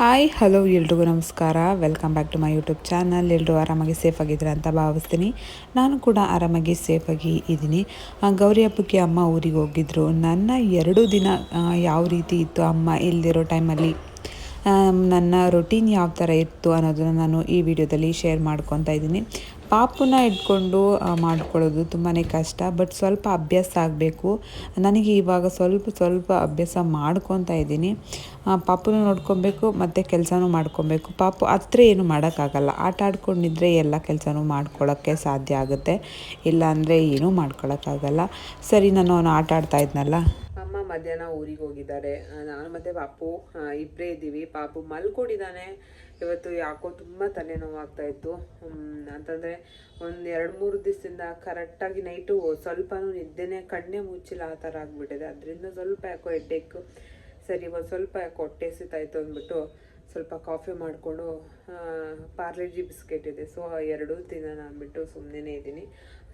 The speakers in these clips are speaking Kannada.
ಹಾಯ್, ಹಲೋ ಎಲ್ರಿಗೂ ನಮಸ್ಕಾರ. Welcome back to my YouTube channel ಎಲ್ಲರೂ ಆರಾಮಾಗಿ ಸೇಫಾಗಿದ್ದೀರಾ ಅಂತ ಭಾವಿಸ್ತೀನಿ. ನಾನು ಕೂಡ ಆರಾಮಾಗಿ ಸೇಫಾಗಿ ಇದ್ದೀನಿ. ಗೌರಿ ಹಬ್ಬಕ್ಕೆ ಅಮ್ಮ ಊರಿಗೆ ಹೋಗಿದ್ರು. ನನ್ನ ಎರಡು ದಿನ ಯಾವ ರೀತಿ ಇತ್ತು ಅಮ್ಮ ಇಲ್ದಿರೋ ಟೈಮಲ್ಲಿ ನನ್ನ ರೊಟೀನ್ ಯಾವ ಥರ ಇತ್ತು ಅನ್ನೋದನ್ನು ನಾನು ಈ ವಿಡಿಯೋದಲ್ಲಿ ಶೇರ್ ಮಾಡ್ಕೊತಾ ಇದ್ದೀನಿ. ಪಾಪುನ ಇಟ್ಕೊಂಡು ಮಾಡ್ಕೊಳ್ಳೋದು ತುಂಬಾ ಕಷ್ಟ. ಬಟ್ ಸ್ವಲ್ಪ ಅಭ್ಯಾಸ ಆಗಬೇಕು. ನನಗೆ ಇವಾಗ ಸ್ವಲ್ಪ ಸ್ವಲ್ಪ ಅಭ್ಯಾಸ ಮಾಡ್ಕೊತಾ ಇದ್ದೀನಿ. ಪಾಪುನ ನೋಡ್ಕೊಬೇಕು, ಮತ್ತು ಕೆಲಸನೂ ಮಾಡ್ಕೊಬೇಕು. ಪಾಪು ಹತ್ರ ಏನು ಮಾಡೋಕ್ಕಾಗಲ್ಲ. ಆಟ ಆಡ್ಕೊಂಡಿದ್ರೆ ಎಲ್ಲ ಕೆಲಸನೂ ಮಾಡ್ಕೊಳ್ಳೋಕ್ಕೆ ಸಾಧ್ಯ ಆಗುತ್ತೆ. ಇಲ್ಲಾಂದರೆ ಏನೂ ಮಾಡ್ಕೊಳ್ಳೋಕ್ಕಾಗಲ್ಲ. ಸರಿ, ನಾನು ಅವನು ಆಟ ಆಡ್ತಾ ಇದ್ನಲ್ಲ? ಅಮ್ಮ ಮಧ್ಯಾಹ್ನ ಊರಿಗೆ ಹೋಗಿದ್ದಾರೆ. ನಾನು ಮತ್ತೆ ಪಾಪು ಇಬ್ಬರೇ ಇದ್ದೀವಿ. ಪಾಪು ಮಲ್ಕೊಂಡಿದ್ದಾನೆ. ಇವತ್ತು ಯಾಕೋ ತುಂಬ ತಲೆನೋವಾಗ್ತಾ ಇತ್ತು ಅಂತಂದರೆ ಒಂದು ಎರಡು ಮೂರು ದಿವಸದಿಂದ ಕರೆಕ್ಟಾಗಿ ನೈಟು ಸ್ವಲ್ಪನೂ ನಿದ್ದೆನೆ ಕಣ್ಣೇ ಮುಚ್ಚಿಲ್ಲ ಆ ಥರ ಆಗಿಬಿಟ್ಟಿದೆ. ಅದರಿಂದ ಸ್ವಲ್ಪ ಯಾಕೋ ಹೆಡ್ಡೇಕು ಸರಿ ಒಂದು ಸ್ವಲ್ಪ ಯಾಕೋ ಹೊಟ್ಟೆ ಸಿತಾಯಿತು ಅಂದ್ಬಿಟ್ಟು ಸ್ವಲ್ಪ ಕಾಫಿ ಮಾಡಿಕೊಂಡು ಪಾರ್ಲೆಜಿ ಬಿಸ್ಕೆಟ್ ಇದೆ. ಸೊ ಎರಡೂ ತಿನ್ನೋಣ ಅಂದ್ಬಿಟ್ಟು ಸುಮ್ಮನೆ ಇದ್ದೀನಿ.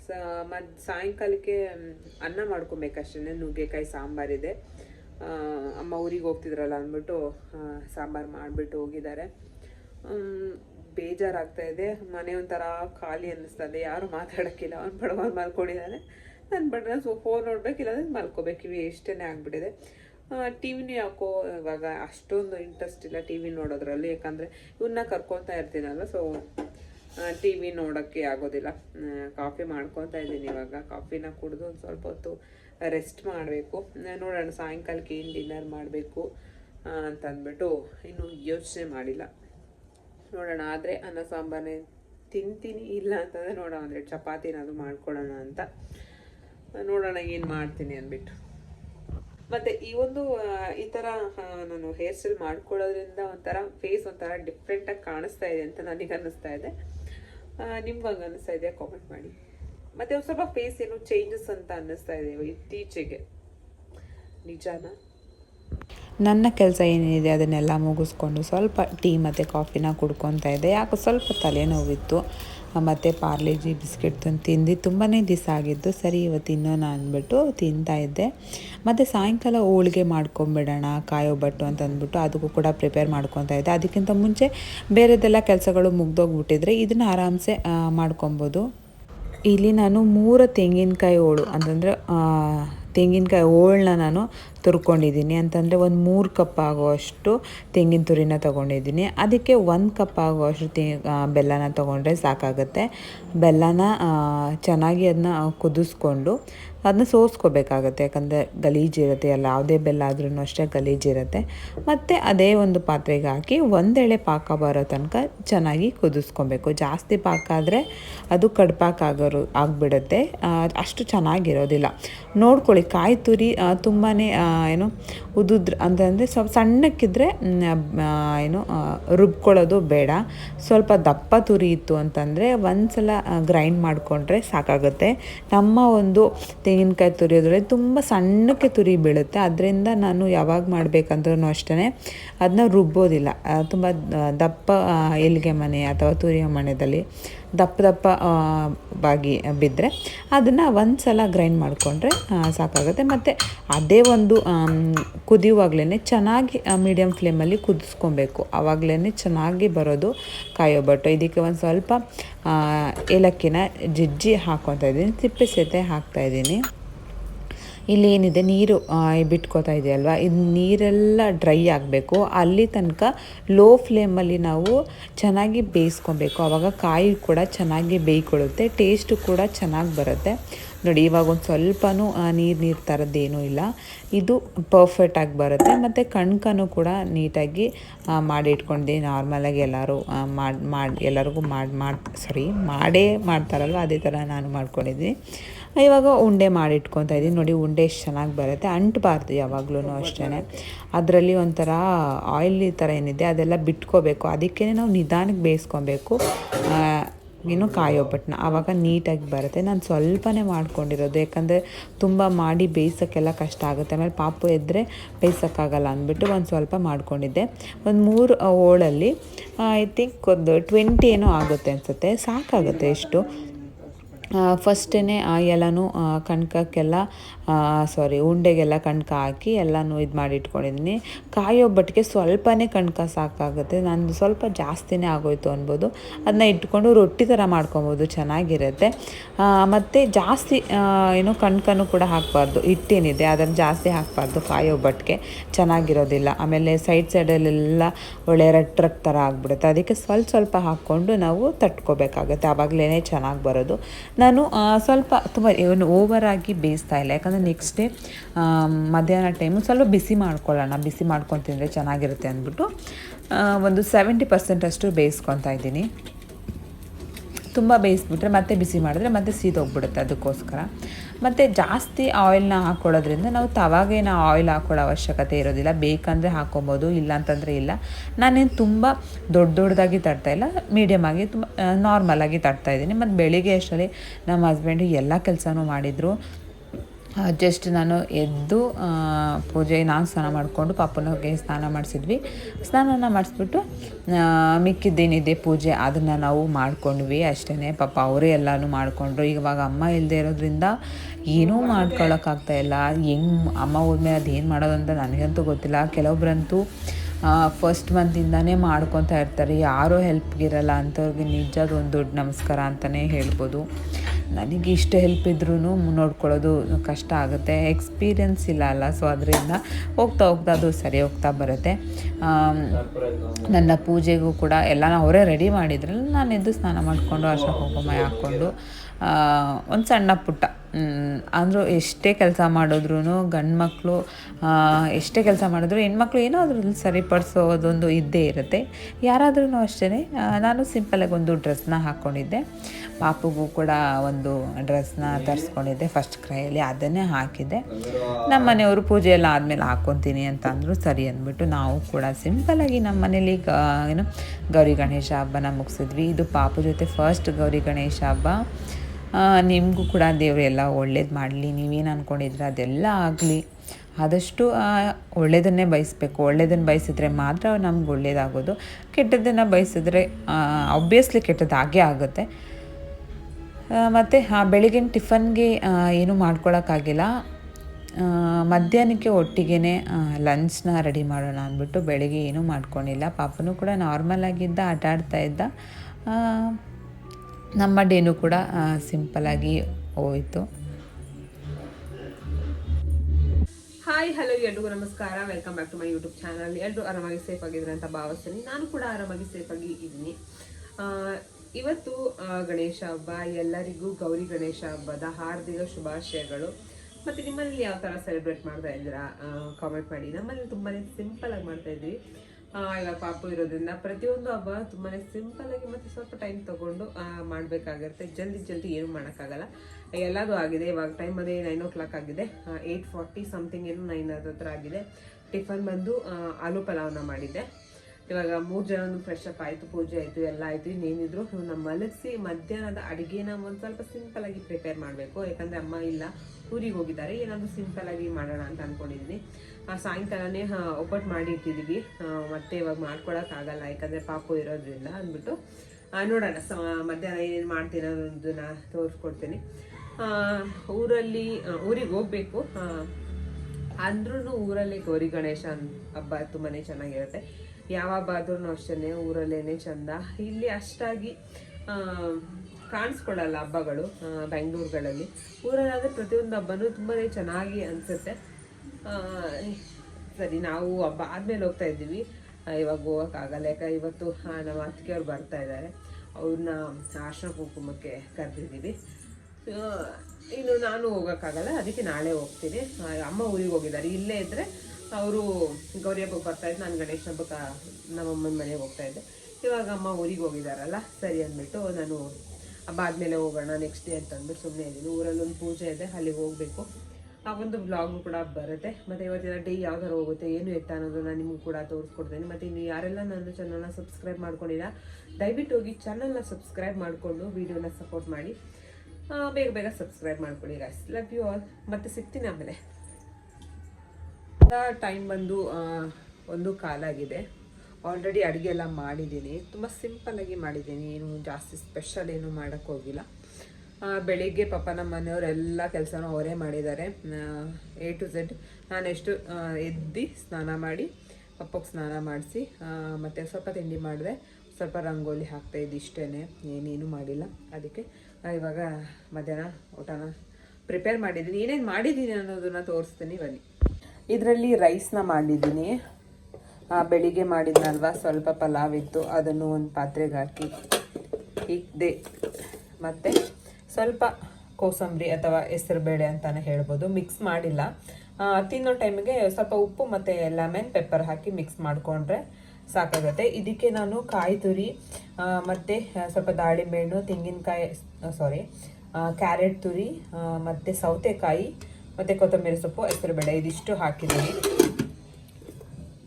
ಸ ಮತ್ತು ಸಾಯಂಕಾಲಕ್ಕೆ ಅನ್ನ ಮಾಡ್ಕೊಬೇಕಷ್ಟೇ ನುಗ್ಗೆಕಾಯಿ ಸಾಂಬಾರಿದೆ ಅಮ್ಮ ಊರಿಗೆ ಹೋಗ್ತಿದ್ರಲ್ಲ ಅಂದ್ಬಿಟ್ಟು ಸಾಂಬಾರು ಮಾಡಿಬಿಟ್ಟು ಹೋಗಿದ್ದಾರೆ. ಬೇಜಾರಾಗ್ತಾ ಇದೆ. ಮನೆ ಒಂಥರ ಖಾಲಿ ಅನ್ನಿಸ್ತದೆ. ಯಾರು ಮಾತಾಡೋಕ್ಕಿಲ್ಲ. ಅವ್ನು ಬಡವ ಮಲ್ಕೊಂಡಿದ್ದಾನೆ. ನಾನು ಬಡ ಸೊ ಫೋನ್ ನೋಡ್ಬೇಕು, ಇಲ್ಲಾಂದ್ರೆ ಮಲ್ಕೋಬೇಕು. ಇವು ಎಷ್ಟೇ ಆಗಿಬಿಟ್ಟಿದೆ. ಟಿ ವಿನೂ ಯಾಕೋ ಇವಾಗ ಅಷ್ಟೊಂದು ಇಂಟ್ರೆಸ್ಟ್ ಇಲ್ಲ ಟಿ ವಿ ನೋಡೋದ್ರಲ್ಲಿ. ಯಾಕಂದರೆ ಇವನ್ನ ಕರ್ಕೊತಾ ಇರ್ತೀನಲ್ಲ ಸೊ ಟಿ ವಿ ನೋಡೋಕ್ಕೆ ಆಗೋದಿಲ್ಲ. ಕಾಫಿ ಮಾಡ್ಕೊತಾ ಇದ್ದೀನಿ ಇವಾಗ. ಕಾಫಿನ ಕುಡಿದು ಒಂದು ಸ್ವಲ್ಪ ಹೊತ್ತು ರೆಸ್ಟ್ ಮಾಡಬೇಕು. ನೋಡೋಣ, ಸಾಯಂಕಾಲಕ್ಕೆ ಏನು ಡಿನ್ನರ್ ಮಾಡಬೇಕು ಅಂತಂದ್ಬಿಟ್ಟು ಇನ್ನೂ ಯೋಚನೆ ಮಾಡಿಲ್ಲ. ನೋಡೋಣ. ಆದರೆ ಅನ್ನ ಸಾಂಬಾರೇ ತಿಂತೀನಿ, ಇಲ್ಲ ಅಂತಂದರೆ ನೋಡೋಣ. ಒಂದೆರಡು ಏನಾದರೂ ಮಾಡ್ಕೊಳ್ಳೋಣ ಅಂತ. ನೋಡೋಣ ಏನು ಮಾಡ್ತೀನಿ ಅಂದ್ಬಿಟ್ಟು. ಮತ್ತು ಈ ಒಂದು ಈ ಥರ ನಾನು ಹೇರ್ ಸ್ಟೈಲ್ ಮಾಡ್ಕೊಳ್ಳೋದ್ರಿಂದ ಒಂಥರ ಫೇಸ್ ಒಂಥರ ಡಿಫ್ರೆಂಟಾಗಿ ಕಾಣಿಸ್ತಾ ಇದೆ ಅಂತ ನನಗೆ ಅನ್ನಿಸ್ತಾ ಇದೆ. ನಿಮ್ಗೆ ಹಂಗೆ ಅನ್ನಿಸ್ತಾ ಇದೆಯಾ? ಕಾಮೆಂಟ್ ಮಾಡಿ. ಮತ್ತು ಒಂದು ಸ್ವಲ್ಪ ಫೇಸ್ ಏನು ಚೇಂಜಸ್ ಅಂತ ಅನ್ನಿಸ್ತಾ ಇದೆ ಇತ್ತೀಚೆಗೆ. ನಿಜಾನಾ? ನನ್ನ ಕೆಲಸ ಏನಿದೆ ಅದನ್ನೆಲ್ಲ ಮುಗಿಸ್ಕೊಂಡು ಸ್ವಲ್ಪ ಟೀ ಮತ್ತು ಕಾಫಿನ ಕುಡ್ಕೊತಾ ಇದ್ದೆ. ಯಾಕೋ ಸ್ವಲ್ಪ ತಲೆನೋವಿತ್ತು. ಮತ್ತು ಪಾರ್ಲೇಜಿ ಬಿಸ್ಕೆಟ್ ತಂದು ತಿಂದು ತುಂಬಾ ದಿವಸ ಆಗಿದ್ದು ಸರಿ ಇವತ್ತು ತಿನ್ನೋಣ ಅಂದ್ಬಿಟ್ಟು ತಿಂತಾ ಇದ್ದೆ. ಮತ್ತು ಸಾಯಂಕಾಲ ಹೋಳಿಗೆ ಮಾಡ್ಕೊಂಬಿಡೋಣ, ಕಾಯಿ ಒಬ್ಬಟ್ಟು ಅಂತ ಅಂದ್ಬಿಟ್ಟು ಅದಕ್ಕೂ ಕೂಡ ಪ್ರಿಪೇರ್ ಮಾಡ್ಕೊತಾ ಇದ್ದೆ. ಅದಕ್ಕಿಂತ ಮುಂಚೆ ಬೇರೆದೆಲ್ಲ ಕೆಲಸಗಳು ಮುಗ್ದೋಗ್ಬಿಟ್ಟಿದ್ರೆ ಇದನ್ನು ಆರಾಮ್ಸೆ ಮಾಡ್ಕೊಬೋದು. ಇಲ್ಲಿ ನಾನು ಮೂರು ತೆಂಗಿನಕಾಯಿ ಹೋಳು, ಅಂತಂದರೆ ತೆಂಗಿನಕಾಯಿ ಹೋಳನ್ನ ನಾನು ತುರ್ಕೊಂಡಿದ್ದೀನಿ. ಅಂತಂದರೆ ಒಂದು ಮೂರು ಕಪ್ ಆಗುವಷ್ಟು ತೆಂಗಿನ ತುರಿನ ತೊಗೊಂಡಿದ್ದೀನಿ. ಅದಕ್ಕೆ ಒಂದು ಕಪ್ ಆಗುವಷ್ಟು ತೆ ಬೆಲ್ಲನ ತೊಗೊಂಡ್ರೆ ಸಾಕಾಗುತ್ತೆ. ಬೆಲ್ಲನ ಚೆನ್ನಾಗಿ ಅದನ್ನ ಕುದಿಸ್ಕೊಂಡು ಅದನ್ನ ಸೋಸ್ಕೋಬೇಕಾಗತ್ತೆ. ಯಾಕಂದರೆ ಗಲೀಜಿರುತ್ತೆ ಅಲ್ಲ ಯಾವುದೇ ಬೆಲ್ಲ ಆದ್ರೂ ಅಷ್ಟೇ ಗಲೀಜಿರುತ್ತೆ ಮತ್ತು ಅದೇ ಒಂದು ಪಾತ್ರೆಗೆ ಹಾಕಿ ಒಂದೆಳೆ ಪಾಕ ಬರೋ ತನಕ ಚೆನ್ನಾಗಿ ಕುದಿಸ್ಕೊಬೇಕು. ಜಾಸ್ತಿ ಪಾಕ ಆದರೆ ಅದು ಕಡ್ಪಾಕಾಗೋರು ಆಗಿಬಿಡುತ್ತೆ. ಅಷ್ಟು ಚೆನ್ನಾಗಿರೋದಿಲ್ಲ. ನೋಡ್ಕೊಳ್ಳಿ, ಕಾಯಿ ತುರಿ ತುಂಬಾ ಏನು, ಉದುದ್ರ ಅಂತಂದರೆ ಸ್ವಲ್ಪ ಸಣ್ಣಕ್ಕಿದ್ರೆ ಏನು ರುಬ್ಕೊಳ್ಳೋದು ಬೇಡ. ಸ್ವಲ್ಪ ದಪ್ಪ ತುರಿ ಇತ್ತು ಅಂತಂದರೆ ಒಂದ್ಸಲ ಗ್ರೈಂಡ್ ಮಾಡಿಕೊಂಡ್ರೆ ಸಾಕಾಗುತ್ತೆ. ನಮ್ಮ ಒಂದು ತೆಂಗಿನಕಾಯಿ ತುರಿಯೋದ್ರಲ್ಲಿ ತುಂಬ ಸಣ್ಣಕ್ಕೆ ತುರಿ ಬೀಳುತ್ತೆ. ಅದರಿಂದ ನಾನು ಯಾವಾಗ ಮಾಡಬೇಕಂದ್ರೂ ಅಷ್ಟೇ ಅದನ್ನ ರುಬ್ಬೋದಿಲ್ಲ. ತುಂಬ ದಪ್ಪ ಎಲ್ಲಿಗೆ ಮನೆ ಅಥವಾ ತುರಿಯೋ ಮನೆಯಲ್ಲಿ ದಪ್ಪ ದಪ್ಪ ಬಾಗಿ ಬಿದ್ದರೆ ಅದನ್ನು ಒಂದು ಸಲ ಗ್ರೈಂಡ್ ಮಾಡಿಕೊಂಡ್ರೆ ಸಾಕಾಗುತ್ತೆ. ಮತ್ತು ಅದೇ ಒಂದು ಕುದಿಯುವಾಗಲೇ ಚೆನ್ನಾಗಿ ಮೀಡಿಯಮ್ ಫ್ಲೇಮಲ್ಲಿ ಕುದಿಸ್ಕೊಬೇಕು. ಆವಾಗಲೇ ಚೆನ್ನಾಗಿ ಬರೋದು ಕಾಯೋಬಟ್ಟು ಇದಕ್ಕೆ ಒಂದು ಸ್ವಲ್ಪ ಏಲಕ್ಕಿನ ಜಜ್ಜಿ ಹಾಕ್ಕೊತಾ ಇದ್ದೀನಿ ಸಿಪ್ಪೆ ಹಾಕ್ತಾ ಹಾಕ್ತಾಯಿದ್ದೀನಿ ಇಲ್ಲಿ ಏನಿದೆ? ನೀರು ಬಿಟ್ಕೋತಾ ಇದೆ ಅಲ್ವಾ ಇದು ನೀರೆಲ್ಲ ಡ್ರೈ ಆಗಬೇಕು. ಅಲ್ಲಿ ತನಕ ಲೋ ಫ್ಲೇಮಲ್ಲಿ ನಾವು ಚೆನ್ನಾಗಿ ಬೇಯಿಸ್ಕೊಬೇಕು. ಆವಾಗ ಕಾಯಿ ಕೂಡ ಚೆನ್ನಾಗಿ ಬೇಯ್ಕೊಳ್ಳುತ್ತೆ. ಟೇಸ್ಟು ಕೂಡ ಚೆನ್ನಾಗಿ ಬರುತ್ತೆ. ನೋಡಿ, ಇವಾಗ ಒಂದು ಸ್ವಲ್ಪನೂ ನೀರು ನೀರು ಥರದ್ದೇನೂ ಇಲ್ಲ. ಇದು ಪರ್ಫೆಕ್ಟಾಗಿ ಬರುತ್ತೆ. ಮತ್ತು ಕಣ್ಕನೂ ಕೂಡ ನೀಟಾಗಿ ಮಾಡಿ ನಾರ್ಮಲಾಗಿ ಎಲ್ಲರೂ ಮಾಡಿ ಮಾಡಿ, ಎಲ್ಲರಿಗೂ ಮಾಡಿ ಮಾಡಿ, ಸಾರಿ, ಮಾಡೇ ಮಾಡ್ತಾರಲ್ವ? ಅದೇ ಥರ ನಾನು ಮಾಡ್ಕೊಂಡಿದ್ದೀನಿ. ಇವಾಗ ಉಂಡೆ ಮಾಡಿ ಇಟ್ಕೊತಾ ಇದ್ದೀನಿ. ನೋಡಿ, ಉಂಡೆ ಎಷ್ಟು ಚೆನ್ನಾಗಿ ಬರುತ್ತೆ. ಅಂಟಬಾರ್ದು ಯಾವಾಗಲೂ ಅಷ್ಟೇ ಅದರಲ್ಲಿ ಒಂಥರ ಆಯಿಲ್ ಥರ ಏನಿದೆ, ಅದೆಲ್ಲ ಬಿಟ್ಕೋಬೇಕು. ಅದಕ್ಕೆ ನಾವು ನಿಧಾನಕ್ಕೆ ಬೇಯಿಸ್ಕೊಬೇಕು. ಏನು ಕಾಯಿ ಒಬ್ಬಟ್ಟನ್ನ ಆವಾಗ ನೀಟಾಗಿ ಬರುತ್ತೆ. ನಾನು ಸ್ವಲ್ಪನೇ ಮಾಡ್ಕೊಂಡಿರೋದು. ಯಾಕಂದರೆ ತುಂಬ ಮಾಡಿ ಬೇಯಿಸೋಕ್ಕೆಲ್ಲ ಕಷ್ಟ ಆಗುತ್ತೆ. ಆಮೇಲೆ ಪಾಪು ಎದ್ದರೆ ಬೇಯಿಸೋಕ್ಕಾಗಲ್ಲ ಅಂದ್ಬಿಟ್ಟು ಒಂದು ಸ್ವಲ್ಪ ಮಾಡ್ಕೊಂಡಿದ್ದೆ. ಒಂದು ಮೂರು ಓಳಲ್ಲಿ ಐ ಥಿಂಕ್ ಒಂದು ಟ್ವೆಂಟಿ ಏನೋ ಆಗುತ್ತೆ ಅನಿಸುತ್ತೆ. ಸಾಕಾಗುತ್ತೆ ಎಷ್ಟು? ಫಸ್ಟೇ ಎಲ್ಲನೂ ಕಣ್ಕಕ್ಕೆಲ್ಲ ಸಾರಿ ಉಂಡೆಗೆಲ್ಲ ಕಣ್ಕ ಹಾಕಿ ಎಲ್ಲನೂ ಇದು ಮಾಡಿ ಇಟ್ಕೊಂಡಿದ್ದೀನಿ ಕಾಯಿ ಒಬ್ಬಟ್ಟಿಗೆ ಸ್ವಲ್ಪನೇ ಕಣ್ಕ ಸಾಕಾಗುತ್ತೆ. ನಂದು ಸ್ವಲ್ಪ ಜಾಸ್ತಿನೇ ಆಗೋಯ್ತು ಅನ್ಬೋದು. ಅದನ್ನ ಇಟ್ಕೊಂಡು ರೊಟ್ಟಿ ಥರ ಮಾಡ್ಕೊಬೋದು, ಚೆನ್ನಾಗಿರುತ್ತೆ. ಮತ್ತು ಜಾಸ್ತಿ ಏನು ಕಣ್ಕನು ಕೂಡ ಹಾಕಬಾರ್ದು. ಹಿಟ್ಟೇನಿದೆ, ಅದನ್ನು ಜಾಸ್ತಿ ಹಾಕಬಾರ್ದು ಕಾಯಿ ಒಬ್ಬಟ್ಟಿಗೆ ಚೆನ್ನಾಗಿರೋದಿಲ್ಲ. ಆಮೇಲೆ ಸೈಡ್ ಸೈಡಲ್ಲೆಲ್ಲ ಒಳ್ಳೆ ರಟ್ ರಟ್ ಥರ ಆಗಿಬಿಡುತ್ತೆ. ಅದಕ್ಕೆ ಸ್ವಲ್ಪ ಸ್ವಲ್ಪ ಹಾಕ್ಕೊಂಡು ನಾವು ತಟ್ಕೋಬೇಕಾಗುತ್ತೆ. ಆವಾಗಲೇ ಚೆನ್ನಾಗಿ ಬರೋದು. ನಾನು ಸ್ವಲ್ಪ ತುಂಬ ಏನು ಓವರಾಗಿ ಬೇಯಿಸ್ತಾ ಇಲ್ಲ. ಯಾಕಂದರೆ ನೆಕ್ಸ್ಟ್ ಡೇ ಮಧ್ಯಾಹ್ನ ಟೈಮು ಸ್ವಲ್ಪ ಬಿಸಿ ಮಾಡ್ಕೊಳ್ಳೋಣ. ಬಿಸಿ ಮಾಡ್ಕೊಂಡು ತಿಂದರೆ ಚೆನ್ನಾಗಿರುತ್ತೆ ಅಂದ್ಬಿಟ್ಟು ಒಂದು ಸೆವೆಂಟಿ ಪರ್ಸೆಂಟ್ ಅಷ್ಟು ಬೇಯಿಸ್ಕೊತಾ ಇದ್ದೀನಿ. ತುಂಬ ಬೇಯಿಸ್ಬಿಟ್ರೆ ಮತ್ತೆ ಬಿಸಿ ಮಾಡಿದ್ರೆ ಮತ್ತೆ ಸೀದೋಗ್ಬಿಡುತ್ತೆ ಅದಕ್ಕೋಸ್ಕರ. ಮತ್ತು ಜಾಸ್ತಿ ಆಯಿಲ್ನ ಹಾಕ್ಕೊಳ್ಳೋದ್ರಿಂದ ನಾವು ತವಾಗೇನ ಆಯಿಲ್ ಹಾಕ್ಕೊಳ್ಳೋ ಅವಶ್ಯಕತೆ ಇರೋದಿಲ್ಲ. ಬೇಕಂದರೆ ಹಾಕ್ಕೊಬೋದು ಇಲ್ಲ ಅಂತಂದರೆ ಇಲ್ಲ. ನಾನೇನು ತುಂಬ ದೊಡ್ಡ ದೊಡ್ಡದಾಗಿ ತಡ್ತಾಯಿಲ್ಲ ಮೀಡಿಯಮ್ ಆಗಿ ತುಂಬ ನಾರ್ಮಲಾಗಿ ತಡ್ತಾ ಇದ್ದೀನಿ. ಮತ್ತು ಬೆಳಿಗ್ಗೆ ಅಷ್ಟರಲ್ಲಿ ನಮ್ಮ ಹಸ್ಬೆಂಡು ಎಲ್ಲ ಕೆಲಸನೂ ಮಾಡಿದರು. ಜಸ್ಟ್ ನಾನು ಎದ್ದು ಪೂಜೆ ನಾನು ಸ್ನಾನ ಮಾಡಿಕೊಂಡು ಪಾಪನಿಗೆ ಸ್ನಾನ ಮಾಡಿಸಿದ್ವಿ. ಸ್ನಾನನ ಮಾಡಿಸ್ಬಿಟ್ಟು ಮಿಕ್ಕಿದ್ದೇನಿದೆ ಪೂಜೆ, ಅದನ್ನು ನಾವು ಮಾಡ್ಕೊಂಡ್ವಿ ಅಷ್ಟೇ ಪಾಪ ಅವರೇ ಎಲ್ಲನೂ ಮಾಡಿಕೊಂಡ್ರು. ಇವಾಗ ಅಮ್ಮ ಇಲ್ಲದೆ ಇರೋದ್ರಿಂದ ಏನೂ ಮಾಡ್ಕೊಳ್ಳೋಕ್ಕಾಗ್ತಾ ಇಲ್ಲ. ಹೆಂಗೆ ಅಮ್ಮ ಹೋದ್ಮೇಲೆ ಅದು ಏನು ಮಾಡೋದು ಅಂತ ನನಗಂತೂ ಗೊತ್ತಿಲ್ಲ. ಕೆಲವೊಬ್ಬರಂತೂ ಫಸ್ಟ್ ಮಂತಿಂದನೇ ಮಾಡ್ಕೊತಾ ಇರ್ತಾರೆ. ಯಾರೂ ಹೆಲ್ಪ್ಗಿರಲ್ಲ ಅಂಥವ್ರಿಗೆ ನಿಜ ಒಂದು ದೊಡ್ಡ ನಮಸ್ಕಾರ ಅಂತಲೇ ಹೇಳ್ಬೋದು. ನನಗೆ ಇಷ್ಟು ಹೆಲ್ಪ್ ಇದ್ರೂ ನೋಡ್ಕೊಳ್ಳೋದು ಕಷ್ಟ ಆಗುತ್ತೆ. ಎಕ್ಸ್ಪೀರಿಯನ್ಸ್ ಇಲ್ಲ ಅಲ್ಲ ಸೊ ಅದರಿಂದ ಹೋಗ್ತಾ ಹೋಗ್ತಾ ಅದು ಸರಿ ಹೋಗ್ತಾ ಬರುತ್ತೆ. ನನ್ನ ಪೂಜೆಗೂ ಕೂಡ ಎಲ್ಲ ಅವರೇ ರೆಡಿ ಮಾಡಿದ್ರಲ್ಲ ನಾನು ಎದ್ದು ಸ್ನಾನ ಮಾಡಿಕೊಂಡು ಅಶೋಕ ಕುಂಕುಮ ಹಾಕ್ಕೊಂಡು ಒಂದು ಸಣ್ಣ ಪುಟ್ಟ. ಅಂದರೂ ಎಷ್ಟೇ ಕೆಲಸ ಮಾಡಿದ್ರು ಮಕ್ಕಳು ಎಷ್ಟೇ ಕೆಲಸ ಮಾಡಿದ್ರು ಹೆಣ್ಮಕ್ಳು ಏನೋ ಅದ್ರಲ್ಲಿ ಸರಿಪಡಿಸೋದೊಂದು ಇದ್ದೇ ಇರುತ್ತೆ. ಯಾರಾದ್ರೂ ಅಷ್ಟೇ ನಾನು ಸಿಂಪಲಾಗಿ ಒಂದು ಡ್ರೆಸ್ನ ಹಾಕ್ಕೊಂಡಿದ್ದೆ ಪಾಪುಗೂ ಕೂಡ ಒಂದು ಡ್ರೆಸ್ನ ತರಿಸ್ಕೊಂಡಿದ್ದೆ ಫಸ್ಟ್ ಕ್ರೈಯಲ್ಲಿ, ಅದನ್ನೇ ಹಾಕಿದ್ದೆ. ನಮ್ಮ ಮನೆಯವರು ಪೂಜೆ ಎಲ್ಲ ಆದಮೇಲೆ ಹಾಕ್ಕೊತೀನಿ ಅಂತ ಅಂದರು, ಸರಿ ಅಂದ್ಬಿಟ್ಟು ನಾವು ಕೂಡ ಸಿಂಪಲಾಗಿ ನಮ್ಮ ಮನೇಲಿ ಗ ಏನು ಗೌರಿ ಗಣೇಶ ಹಬ್ಬನ ಮುಗಿಸಿದ್ವಿ. ಇದು ಪಾಪು ಜೊತೆ ಫಸ್ಟ್ ಗೌರಿ ಗಣೇಶ ಹಬ್ಬ. ನಿಮಗೂ ಕೂಡ ದೇವರು ಎಲ್ಲ ಒಳ್ಳೇದು ಮಾಡಲಿ ನೀವೇನು ಅಂದ್ಕೊಂಡಿದ್ರೆ ಅದೆಲ್ಲ ಆಗಲಿ. ಆದಷ್ಟು ಆ, ಒಳ್ಳೆಯದನ್ನೇ ಬಯಸಬೇಕು. ಒಳ್ಳೆಯದನ್ನು ಬಯಸಿದ್ರೆ ಮಾತ್ರ ನಮ್ಗೆ ಒಳ್ಳೇದಾಗೋದು. ಕೆಟ್ಟದ್ದನ್ನು ಬಯಸಿದ್ರೆ ಅಬ್ವಿಯಸ್ಲಿ ಕೆಟ್ಟದಾಗೇ ಆಗುತ್ತೆ. ಮತ್ತು ಬೆಳಗಿನ ಟಿಫನ್ಗೆ ಏನೂ ಮಾಡ್ಕೊಳಕ್ಕಾಗಿಲ್ಲ. ಆ, ಮಧ್ಯಾಹ್ನಕ್ಕೆ ಒಟ್ಟಿಗೆ ಲಂಚ್ನ ರೆಡಿ ಮಾಡೋಣ ಅಂದ್ಬಿಟ್ಟು ಬೆಳಗ್ಗೆ ಏನೂ ಮಾಡ್ಕೊಂಡಿಲ್ಲ. ಪಾಪನೂ ಕೂಡ ನಾರ್ಮಲ್ ಆಗಿದ್ದ ಆಟ ಆಡ್ತಾ ಇದ್ದ. ಆ, ನಮ್ಮ ಡೇನು ಕೂಡ ಸಿಂಪಲಾಗಿ ಹೋಯಿತು. ಹಾಯ್ ಹಲೋ ಎಲ್ರಿಗೂ ನಮಸ್ಕಾರ. Welcome back to my YouTube channel ಎಲ್ಲರೂ ಆರಾಮಾಗಿ ಸೇಫ್ ಆಗಿದ್ರೆ ಅಂತ ಭಾವಿಸ್ತೀನಿ. ನಾನು ಕೂಡ ಆರಾಮಾಗಿ ಸೇಫ್ ಆಗಿ ಇದ್ದೀನಿ. ಇವತ್ತು ಗಣೇಶ ಹಬ್ಬ ಎಲ್ಲರಿಗೂ ಗೌರಿ ಗಣೇಶ ಹಬ್ಬದ ಹಾರ್ದಿಕ ಶುಭಾಶಯಗಳು. ಮತ್ತು ನಿಮ್ಮಲ್ಲಿ ಯಾವ ಥರ ಸೆಲೆಬ್ರೇಟ್ ಮಾಡ್ತಾ ಇದ್ದೀರಾ ಕಾಮೆಂಟ್ ಮಾಡಿ. ನಮ್ಮಲ್ಲಿ ತುಂಬಾ ಸಿಂಪಲ್ ಆಗಿ ಮಾಡ್ತಾ ಇದ್ವಿ ಆ, ಇವಾಗ ಪಾಪು ಇರೋದ್ರಿಂದ ಪ್ರತಿಯೊಂದು ಹಬ್ಬ ತುಂಬಾ ಆಗಿ ಮತ್ತೆ ಸ್ವಲ್ಪ ಟೈಮ್ ತಗೊಂಡು ಮಾಡ್ಬೇಕಾಗಿರುತ್ತೆ ಜಲ್ದಿ ಜಲ್ದಿ ಏನು ಮಾಡೋಕ್ಕಾಗಲ್ಲ. ಎಲ್ಲದೂ ಆಗಿದೆ. ಇವಾಗ ಟೈಮ್ ಅದೇ ನೈನ್ ಓ ಕ್ಲಾಕ್ ಆಗಿದೆ ಏಯ್ಟ್ ಫಾರ್ಟಿ ಸಮಥಿಂಗ್ ಏನು ನೈನ್ ಹತ್ರ ಆಗಿದೆ. ಟಿಫನ್ ಬಂದು ಆಲೂ ಪಲಾವ್ನ ಮಾಡಿದ್ದೆ. ಇವಾಗ ಮೂರು ಜನನು ಫ್ರೆಶ್ ಅಪ್ ಆಯಿತು, ಪೂಜೆ ಆಯಿತು, ಎಲ್ಲ ಆಯಿತು, ಇನ್ನೇನಿದ್ರು ಇವ್ನ ಮಲಗಿಸಿ, ಮಧ್ಯಾಹ್ನದ ಅಡುಗೆನ ಒಂದು ಸ್ವಲ್ಪ ಸಿಂಪಲ್ ಆಗಿ ಪ್ರಿಪೇರ್ ಮಾಡಬೇಕು. ಯಾಕಂದರೆ ಅಮ್ಮ ಇಲ್ಲ, ಊರಿಗೆ ಹೋಗಿದ್ದಾರೆ, ಏನಾದರೂ ಆಗಿ ಮಾಡೋಣ ಅಂತ ಅಂದ್ಕೊಂಡಿದ್ದೀನಿ ಸಾಯಂಕಾಲನೇ ಒಬ್ಬಟ್ಟು ಮಾಡಿ ಇಟ್ಟಿದ್ದೀವಿ ಮತ್ತೆ ಇವಾಗ ಮಾಡ್ಕೊಳಕ್ಕಾಗಲ್ಲ ಯಾಕಂದರೆ ಪಾಪು ಇರೋದ್ರಿಂದ ಅಂದ್ಬಿಟ್ಟು. ನೋಡೋಣ, ಸ, ಮಧ್ಯಾಹ್ನ ಏನೇನು ಮಾಡ್ತೀನಿ ಅನ್ನೋದನ್ನ ತೋರಿಸ್ಕೊಡ್ತೀನಿ ಊರಲ್ಲಿ ಊರಿಗೆ ಹೋಗ್ಬೇಕು. ಅಂದ್ರೂ ಊರಲ್ಲಿ ಗೌರಿ ಗಣೇಶ ಹಬ್ಬ ತುಂಬಾನೇ ಚೆನ್ನಾಗಿರುತ್ತೆ. ಯಾವ ಹಬ್ಬ ಆದ್ರೂ ಅಷ್ಟೇ ಊರಲ್ಲೇನೆ ಚಂದ. ಇಲ್ಲಿ ಅಷ್ಟಾಗಿ ಕಾಣಿಸ್ಕೊಳ್ಳಲ್ಲ ಹಬ್ಬಗಳು ಬೆಂಗಳೂರುಗಳಲ್ಲಿ. ಊರಲ್ಲಾದ್ರೆ ಪ್ರತಿಯೊಂದು ಹಬ್ಬನೂ ತುಂಬಾ ಚೆನ್ನಾಗಿ ಅನಿಸುತ್ತೆ. ಸರಿ, ನಾವು ಹಬ್ಬ ಆದಮೇಲೆ ಹೋಗ್ತಾ ಇದ್ದೀವಿ. ಇವಾಗ ಹೋಗೋಕ್ಕಾಗಲ್ಲ. ಯಾಕೆ ಇವತ್ತು ನಮ್ಮ ಅತ್ತಿಗೆಯವ್ರು ಬರ್ತಾ ಇದ್ದಾರೆ. ಅವ್ರನ್ನ ಆಶ್ರಮ ಕುಂಕುಮಕ್ಕೆ ಕರೆದಿದ್ದೀವಿ. ಇನ್ನು ನಾನು ಹೋಗೋಕ್ಕಾಗಲ್ಲ. ಅದಕ್ಕೆ ನಾಳೆ ಹೋಗ್ತೀನಿ. ಅಮ್ಮ ಊರಿಗೆ ಹೋಗಿದ್ದಾರೆ. ಇಲ್ಲೇ ಇದ್ದರೆ ಅವರು ಗೌರಿ ಹಬ್ಬಕ್ಕೆ ಬರ್ತಾ ಇದ್ದೆ ನಾನು ಗಣೇಶ ಹಬ್ಬಕ್ಕೆ ನಮ್ಮಮ್ಮನ ಮನೆಗೆ ಹೋಗ್ತಾ ಇದ್ದೆ. ಇವಾಗ ಅಮ್ಮ ಊರಿಗೆ ಹೋಗಿದ್ದಾರಲ್ಲ ಸರಿ ಅಂದ್ಬಿಟ್ಟು ನಾನು ಹಬ್ಬ ಆದಮೇಲೆ ಹೋಗೋಣ ನೆಕ್ಸ್ಟ್ ಡೇ ಅಂತ ಅಂದ್ಬಿಟ್ಟು ಸುಮ್ಮನೆ ಇದ್ದೀನಿ. ಊರಲ್ಲಿ ಒಂದು ಪೂಜೆ ಇದೆ ಅಲ್ಲಿಗೆ ಹೋಗಬೇಕು. ಆ ಒಂದು ಬ್ಲಾಗು ಕೂಡ ಬರುತ್ತೆ. ಮತ್ತು ಇವತ್ತಿನ ಡೇ ಯಾವ್ದಾರು ಹೋಗುತ್ತೆ, ಏನು ಎತ್ತ ಅನ್ನೋದನ್ನ ನಿಮಗೂ ಕೂಡ ತೋರಿಸ್ಕೊಡ್ತೇನೆ. ಮತ್ತು ಇನ್ನು ಯಾರೆಲ್ಲ ನನ್ನ ಚಾನಲ್ನ ಸಬ್ಸ್ಕ್ರೈಬ್ ಮಾಡ್ಕೊಂಡಿಲ್ಲ, ದಯವಿಟ್ಟು ಹೋಗಿ ಚಾನಲ್ನ ಸಬ್ಸ್ಕ್ರೈಬ್ ಮಾಡಿಕೊಂಡು ವೀಡಿಯೋನ ಸಪೋರ್ಟ್ ಮಾಡಿ. ಬೇಗ ಬೇಗ ಸಬ್ಸ್ಕ್ರೈಬ್ ಮಾಡ್ಕೊಳ್ಳಿ ಗಾಯ್ಸ್ ಲವ್ ಯು ಆಲ್ ಮತ್ತೆ ಸಿಗ್ತೀನಿ ಆಮೇಲೆ. ಟೈಮ್ ಬಂದು ಒಂದು ಕಾಲಾಗಿದೆ. ಆಲ್ರೆಡಿ ಅಡುಗೆ ಎಲ್ಲ ಮಾಡಿದ್ದೀನಿ. ತುಂಬ ಸಿಂಪಲ್ಲಾಗಿ ಮಾಡಿದ್ದೀನಿ. ಏನು ಜಾಸ್ತಿ ಸ್ಪೆಷಲ್ ಏನು ಮಾಡೋಕ್ಕೆ ಹೋಗಿಲ್ಲ. ಆ, ಬೆಳಿಗ್ಗೆ ಪಾಪ ನಮ್ಮ ಮನೆಯವರೆಲ್ಲ ಕೆಲಸನೂ ಅವರೇ ಮಾಡಿದ್ದಾರೆ. ಎ ಟು ಝೆಡ್ ನಾನು ಎಷ್ಟು ಎದ್ದು ಸ್ನಾನ ಮಾಡಿ ಪಪ್ಪಗೆ ಸ್ನಾನ ಮಾಡಿಸಿ ಮತ್ತು ಸ್ವಲ್ಪ ತಿಂಡಿ ಮಾಡಿದೆ. ಸ್ವಲ್ಪ ರಂಗೋಲಿ ಹಾಕ್ತಾ ಇದ್ದು ಇಷ್ಟೇ ಏನೇನು ಮಾಡಿಲ್ಲ. ಅದಕ್ಕೆ ಇವಾಗ ಮಧ್ಯಾಹ್ನ ಊಟನ ಪ್ರಿಪೇರ್ ಮಾಡಿದ್ದೀನಿ. ಏನೇನು ಮಾಡಿದ್ದೀನಿ ಅನ್ನೋದನ್ನ ತೋರಿಸ್ತೀನಿ. ಬನ್ನಿ. ಇದರಲ್ಲಿ ರೈಸ್ನ ಮಾಡಿದ್ದೀನಿ. ಬೆಳಿಗ್ಗೆ ಮಾಡಿದ್ನಲ್ವ? ಸ್ವಲ್ಪ ಪಲಾವ್ ಇತ್ತು ಅದನ್ನು ಒಂದು ಪಾತ್ರೆಗೆ ಹಾಕಿ ಇಕ್ದೆ. ಮತ್ತು ಸ್ವಲ್ಪ ಕೋಸಂಬರಿ ಅಥವಾ ಹೆಸರುಬೇಳೆ ಅಂತಲೇ ಹೇಳ್ಬೋದು. ಮಿಕ್ಸ್ ಮಾಡಿಲ್ಲ. ತಿನ್ನೋ ಟೈಮಿಗೆ ಸ್ವಲ್ಪ ಉಪ್ಪು ಮತ್ತು ಲೆಮನ್ ಪೆಪ್ಪರ್ ಹಾಕಿ ಮಿಕ್ಸ್ ಮಾಡಿಕೊಂಡ್ರೆ ಸಾಕಾಗುತ್ತೆ. ಇದಕ್ಕೆ ನಾನು ಕಾಯಿ ತುರಿ ಮತ್ತು ಸ್ವಲ್ಪ ದಾಳಿಂಬೆ ಹಣ್ಣು, ತೆಂಗಿನಕಾಯಿ ಸಾರಿ ಕ್ಯಾರೆಟ್ ತುರಿ ಮತ್ತು ಸೌತೆಕಾಯಿ ಮತ್ತು ಕೊತ್ತಂಬರಿ ಸೊಪ್ಪು ಹೆಸರುಬೇಳೆ ಇದಿಷ್ಟು ಹಾಕಿದ್ದೀನಿ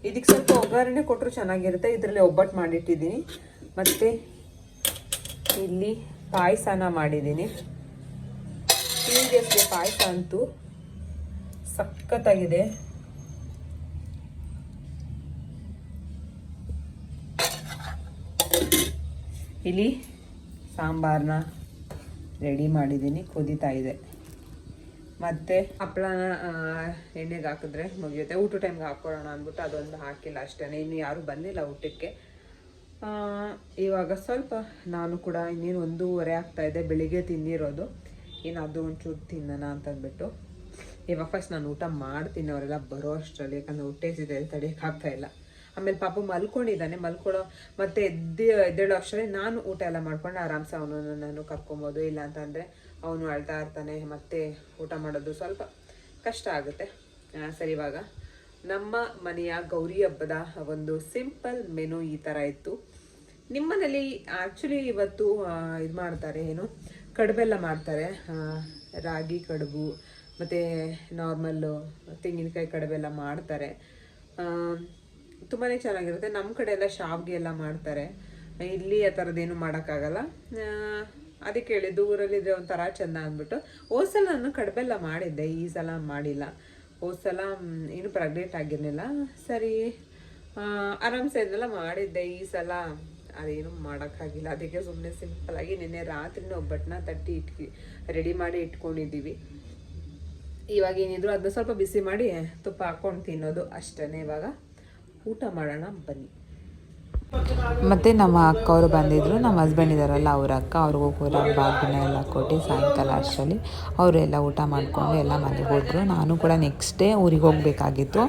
ಇದಕ್ಕೆ ಸ್ವಲ್ಪ ಒಗ್ಗರಣೆ ಕೊಟ್ಟರು ಚೆನ್ನಾಗಿರುತ್ತೆ. ಇದರಲ್ಲಿ ಒಬ್ಬಟ್ಟು ಮಾಡಿಟ್ಟಿದ್ದೀನಿ. ಮತ್ತು ಇಲ್ಲಿ ಪಾಯಸನ ಮಾಡಿದ್ದೀನಿ. ಸೀರಿಯಸ್ಲಿ ಪಾಯಸ ಅಂತೂ ಸಖತ್ತಾಗಿದೆ. ಇಲ್ಲಿ ಸಾಂಬಾರನ್ನ ರೆಡಿ ಮಾಡಿದ್ದೀನಿ. ಕುದೀತಾ ಇದೆ. ಮತ್ತು ಹಪ್ಪಳನ ಎಣ್ಣೆಗೆ ಹಾಕಿದ್ರೆ ಮುಗಿಯುತ್ತೆ ಊಟ ಟೈಮ್ಗೆ ಹಾಕ್ಕೊಳ್ಳೋಣ ಅಂದ್ಬಿಟ್ಟು ಅದೊಂದು ಹಾಕಿಲ್ಲ ಅಷ್ಟೇ ಇನ್ನು ಯಾರೂ ಬಂದಿಲ್ಲ ಊಟಕ್ಕೆ. ಇವಾಗ ಸ್ವಲ್ಪ ನಾನು ಕೂಡ ಇನ್ನೇನು ಒಂದೂವರೆ ಆಗ್ತಾ ಇದೆ, ಬೆಳಿಗ್ಗೆ ತಿಂದಿರೋದು. ಇನ್ನು ಅದು ಒಂಚೂರು ತಿನ್ನೋಣ ಅಂತಂದ್ಬಿಟ್ಟು ಇವಾಗ ಫಸ್ಟ್ ನಾನು ಊಟ ಮಾಡ್ತೀನಿ, ಅವರೆಲ್ಲ ಬರೋ ಅಷ್ಟರಲ್ಲಿ, ಯಾಕಂದ್ರೆ ಹೊಟ್ಟೆ ಸಿದೆ ತಡೆಯೋಕ್ಕಾಗ್ತಾ ಇಲ್ಲ. ಆಮೇಲೆ ಪಾಪ ಮಲ್ಕೊಂಡಿದ್ದಾನೆ, ಮಲ್ಕೊಳ್ಳೋ, ಮತ್ತೆ ಎದ್ದು, ಎದ್ದೇಳೋ ಅಷ್ಟರಲ್ಲಿ ನಾನು ಊಟ ಎಲ್ಲ ಮಾಡ್ಕೊಂಡು ಆರಾಮ್ಸೆ ಅವನನ್ನು ನಾನು ಕರ್ಕೊಬೋದು, ಇಲ್ಲ ಅಂತಂದರೆ ಅವನು ಅಳ್ತಾ ಇರ್ತಾನೆ, ಮತ್ತೆ ಊಟ ಮಾಡೋದು ಸ್ವಲ್ಪ ಕಷ್ಟ ಆಗುತ್ತೆ. ಸರಿ ಇವಾಗ. ನಮ್ಮ ಮನೆಯ ಗೌರಿ ಹಬ್ಬದ ಒಂದು ಸಿಂಪಲ್ ಮೆನು ಈ ಥರ ಇತ್ತು. ನಿಮ್ಮನೇಲಿ ಆ್ಯಕ್ಚುಲಿ ಇವತ್ತು ಇದು ಮಾಡ್ತಾರೆ ಏನು? ಕಡುಬೆಲ್ಲ ಮಾಡ್ತಾರೆ. ರಾಗಿ ಕಡುಬು, ಮತ್ತು ನಾರ್ಮಲ್ಲು ತೆಂಗಿನಕಾಯಿ ಕಡುಬೆಲ್ಲ ಮಾಡ್ತಾರೆ. ತುಂಬಾ ಚೆನ್ನಾಗಿರುತ್ತೆ. ನಮ್ಮ ಕಡೆ ಎಲ್ಲ ಶಾವ್ಗೆ ಎಲ್ಲ ಮಾಡ್ತಾರೆ. ಇಲ್ಲಿ ಆ ಥರದ್ದೇನು ಮಾಡೋಕ್ಕಾಗಲ್ಲ. ಅದಕ್ಕೆ ಹೇಳಿದ್ದು ಊರಲ್ಲಿದ್ರೆ ಒಂಥರ ಚೆಂದ ಅಂದ್ಬಿಟ್ಟು ಹೋದ್ಸಲ ನಾನು ಕಡಬೆಲ್ಲ ಮಾಡಿದ್ದೆ, ಈ ಸಲ ಮಾಡಿಲ್ಲ. ಹೋದ್ಸಲ ಏನು ಪ್ರೆಗ್ನೆಂಟ್ ಆಗಿರಲಿಲ್ಲ. ಸರಿ ಆರಾಮ್ಸೆ ಇದೆಲ್ಲ ಮಾಡಿದ್ದೆ, ಈ ಸಲ ಅದೇನು ಮಾಡೋಕ್ಕಾಗಿಲ್ಲ. ಅದಕ್ಕೆ ಸುಮ್ಮನೆ ಸಿಂಪಲಾಗಿ ನಿನ್ನೆ ರಾತ್ರಿನೇ ಒಬ್ಬಟ್ಟನ್ನ ತಟ್ಟಿ ಇಟ್ಕಿ ರೆಡಿ ಮಾಡಿ ಇಟ್ಕೊಂಡಿದ್ದೀವಿ. ಇವಾಗ ಏನಿದ್ರು ಅದನ್ನ ಸ್ವಲ್ಪ ಬಿಸಿ ಮಾಡಿ ತುಪ್ಪ ಹಾಕ್ಕೊಂಡು ತಿನ್ನೋದು ಅಷ್ಟೇ ಇವಾಗ. ಊಟ ಮಾಡೋಣ, ಬನ್ನಿ. ಮತ್ತು ನಮ್ಮ ಅಕ್ಕ ಅವರು ಬಂದಿದ್ದರು ನಮ್ಮ ಹಸ್ಬೆಂಡ್ ಇದ್ದಾರಲ್ಲ ಅವ್ರ ಅಕ್ಕ, ಅವ್ರಿಗೂ ಕೂಡ ಬಾಗಿನ ಎಲ್ಲ ಕೊಟ್ಟು ಸಾಯಂಕಾಲ ಅಷ್ಟರಲ್ಲಿ ಅವರೆಲ್ಲ ಊಟ ಮಾಡಿಕೊಂಡು ಎಲ್ಲ ಮನೆಗೆ ಹೋದರು. ನಾನು ಕೂಡ ನೆಕ್ಸ್ಟ್ ಡೇ ಊರಿಗೆ ಹೋಗಬೇಕಾಗಿತ್ತು.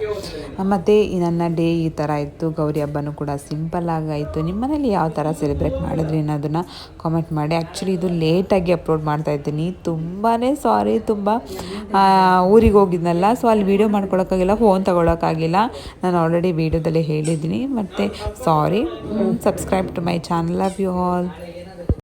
ಮತ್ತು ನನ್ನ ಡೇ ಈ ಥರ ಇತ್ತು, ಗೌರಿ ಹಬ್ಬನೂ ಕೂಡ ಸಿಂಪಲ್ಲಾಗಿ ಆಯಿತು. ನಿಮ್ಮ ಮನೇಲಿ ಯಾವ ಥರ ಸೆಲೆಬ್ರೇಟ್ ಮಾಡಿದ್ರಿ ಅನ್ನೋದನ್ನು ಕಾಮೆಂಟ್ ಮಾಡಿ. ಆ್ಯಕ್ಚುಲಿ ಇದು ಲೇಟಾಗಿ ಅಪ್ಲೋಡ್ ಮಾಡ್ತಾ ಇದ್ದೀನಿ. ತುಂಬಾ ಸಾರಿ ತುಂಬ ಊರಿಗೆ ಹೋಗಿದ್ನಲ್ಲ ಸೊ ಅಲ್ಲಿ ವೀಡಿಯೋ ಮಾಡ್ಕೊಳಕ್ಕಾಗಿಲ್ಲ ಫೋನ್ ತೊಗೊಳಕ್ಕಾಗಿಲ್ಲ. ನಾನು ಆಲ್ರೆಡಿ ವೀಡಿಯೋದಲ್ಲಿ ಹೇಳಿದ್ದೀನಿ. ಮತ್ತು sorry subscribe to my channel love you all